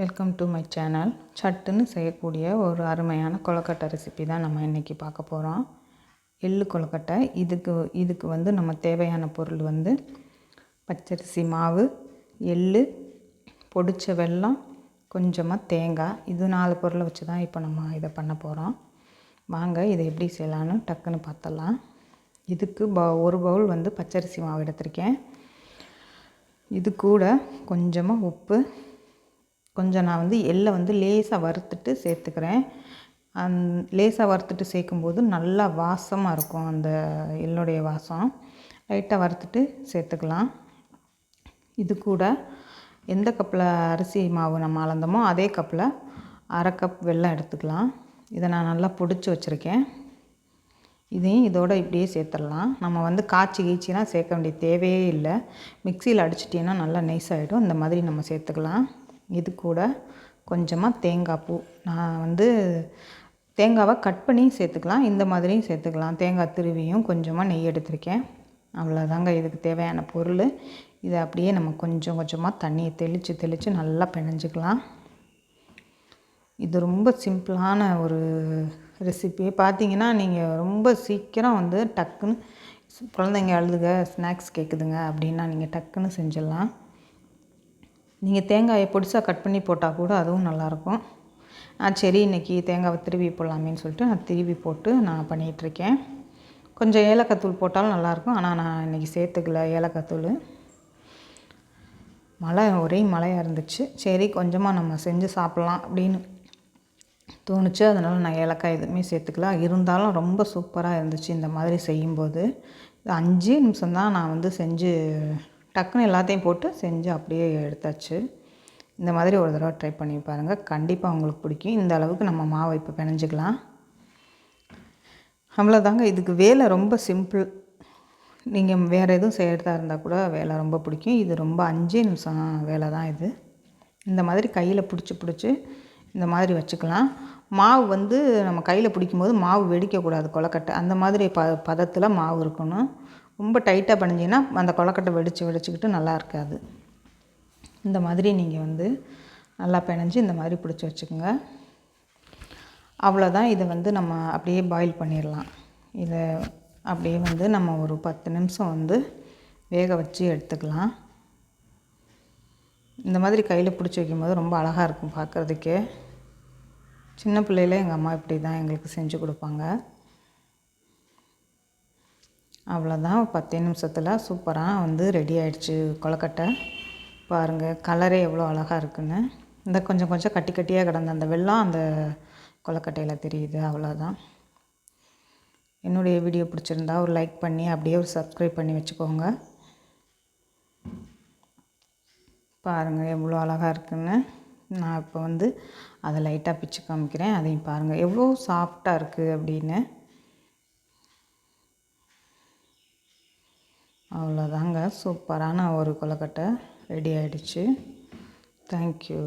Welcome to my channel சட்டுன்னு செய்யக்கூடிய ஒரு அருமையான கொழுக்கட்டை ரெசிபி தான் நம்ம இன்றைக்கி பார்க்க போகிறோம் எள்ளு கொழுக்கட்டை. இதுக்கு இதுக்கு வந்து நம்ம தேவையான பொருள் வந்து பச்சரிசி மாவு எள்ளு பொடிச்ச வெல்லம் கொஞ்சமாக தேங்காய். இது நாலு பொருளை வச்சு தான் இப்போ நம்ம இதை பண்ண போகிறோம் வாங்க இதை எப்படி செய்யலான்னு டக்குன்னு பார்த்தலாம் இதுக்கு ப ஒரு பவுல் வந்து பச்சரிசி மாவு எடுத்திருக்கேன். இது கூட கொஞ்சமாக உப்பு கொஞ்சம் நான் வந்து எள்ளை வந்து லேசாக வறுத்துட்டு சேர்த்துக்கிறேன். அந் லேசாக வறுத்துட்டு சேர்க்கும்போது நல்லா வாசமாக இருக்கும் அந்த எள்ளுடைய வாசம். லைட்டாக வறுத்துட்டு சேர்த்துக்கலாம். இது கூட எந்த கப்பில் அரிசி மாவு நம்ம அளந்தோமோ அதே கப்பில் அரை கப் வெல்லம் எடுத்துக்கலாம். இதை நான் நல்லா பிடிச்சி வச்சுருக்கேன். இதையும் இதோடு இப்படியே சேர்த்துடலாம். நம்ம வந்து காய்ச்சி கீச்சிலாம் சேர்க்க வேண்டிய தேவையே இல்லை. மிக்சியில் அடிச்சிட்டிங்கன்னா நல்லா நைஸ் ஆகிடும் இந்த மாதிரி நம்ம சேர்த்துக்கலாம். இது கூட கொஞ்சமாக தேங்காய் பூ. நான் வந்து தேங்காவை கட் பண்ணி சேர்த்துக்கலாம் இந்த மாதிரியும் சேர்த்துக்கலாம். தேங்காய் திருவியும் கொஞ்சமாக நெய் எடுத்திருக்கேன். அவ்வளோதாங்க இதுக்கு தேவையான பொருள். இதை அப்படியே நம்ம கொஞ்சம் கொஞ்சமாக தண்ணியை தெளித்து தெளித்து நல்லா பிணைஞ்சிக்கலாம். இது ரொம்ப சிம்பிளான ஒரு ரெசிபி பார்த்தீங்கன்னா நீங்கள் ரொம்ப சீக்கிரம் வந்து டக்குன்னு குழந்தைங்க அழுதுக ஸ்நாக்ஸ் கேட்குதுங்க அப்படின்னா நீங்கள் டக்குன்னு செஞ்சிடலாம். நீங்கள் தேங்காயை பொடிசாக கட் பண்ணி போட்டால் கூட அதுவும் நல்லாயிருக்கும். நான் சரி இன்றைக்கி தேங்காவை திருவி போடலாமேன்னு சொல்லிட்டு நான் திருவி போட்டு நான் பண்ணிகிட்ருக்கேன். கொஞ்சம் ஏலக்காய் தூள் போட்டாலும் நல்லாயிருக்கும். ஆனால் நான் இன்றைக்கி சேர்த்துக்கல ஏலக்காய் தூள். மழை ஒரே மழையாக இருந்துச்சு. சரி கொஞ்சமாக நம்ம செஞ்சு சாப்பிட்லாம் அப்படின்னு தோணுச்சு. அதனால் நான் ஏலக்காய் எதுவுமே சேர்த்துக்கலாம் இருந்தாலும் ரொம்ப சூப்பராக இருந்துச்சு இந்த மாதிரி செய்யும்போது. அஞ்சு நிமிஷம் தான் நான் வந்து செஞ்சு டக்குன்னு எல்லாத்தையும் போட்டு செஞ்சு அப்படியே எடுத்தாச்சு. இந்த மாதிரி ஒரு தடவை ட்ரை பண்ணி பாருங்கள் கண்டிப்பாக உங்களுக்கு பிடிக்கும். இந்த அளவுக்கு நம்ம மாவை இப்போ பிணைஞ்சிக்கலாம். அவ்வளோதாங்க இதுக்கு வேலை ரொம்ப சிம்பிள் நீங்கள் வேறு எதுவும் செய்கிறதா இருந்தால் கூட வேலை ரொம்ப பிடிக்கும். இது ரொம்ப அஞ்சே நிமிஷம் வேலை தான் இது. இந்த மாதிரி கையில் பிடிச்சி பிடிச்சி இந்த மாதிரி வச்சுக்கலாம். மாவு வந்து நம்ம கையில் பிடிக்கும்போது மாவு வெடிக்கக்கூடாது. கொலக்கட்டை அந்த மாதிரி ப பதத்தில் மாவு இருக்கணும். ரொம்ப டைட்டாக பண்ணிங்கன்னா அந்த கொலக்கட்டை வெடித்து வெடிச்சுக்கிட்டு நல்லா இருக்காது. இந்த மாதிரி நீங்கள் வந்து நல்லா பிணைஞ்சி இந்த மாதிரி பிடிச்சி வச்சுக்கோங்க. அவ்வளோதான் இதை வந்து நம்ம அப்படியே பாயில் பண்ணிடலாம். இதை அப்படியே வந்து நம்ம ஒரு பத்து நிமிஷம் வந்து வேக வச்சு எடுத்துக்கலாம். இந்த மாதிரி கையில் பிடிச்சி வைக்கும்போது ரொம்ப அழகாக இருக்கும் பார்க்குறதுக்கே. சின்ன பிள்ளையில எங்கள் அம்மா இப்படி தான் எங்களுக்கு செஞ்சு கொடுப்பாங்க. அவ்வளோதான். பத்தே நிமிஷத்தில் சூப்பராக வந்து ரெடி ஆகிடுச்சு கொலக்கட்டை பாருங்கள் கலரே எவ்வளோ அழகாக இருக்குன்னு. இந்த கொஞ்சம் கொஞ்சம் கட்டி கட்டியாக கிடந்த அந்த வெள்ளம் அந்த கொலக்கட்டையில் தெரியுது அவ்வளோதான். என்னுடைய வீடியோ பிடிச்சிருந்தா ஒரு லைக் பண்ணி அப்படியே ஒரு சப்ஸ்கிரைப் பண்ணி வச்சுக்கோங்க. பாருங்கள் எவ்வளோ அழகாக இருக்குன்னு. நான் இப்போ வந்து அதை லைட்டாக பிச்சு காமிக்கிறேன். அதையும் பாருங்கள் எவ்வளோ சாஃப்டாக இருக்குது அப்படின்னு. அவ்வளோதாங்க. சூப்பரான ஒரு கொலக்கட்டை ரெடி ஆகிடுச்சு தேங்க்யூ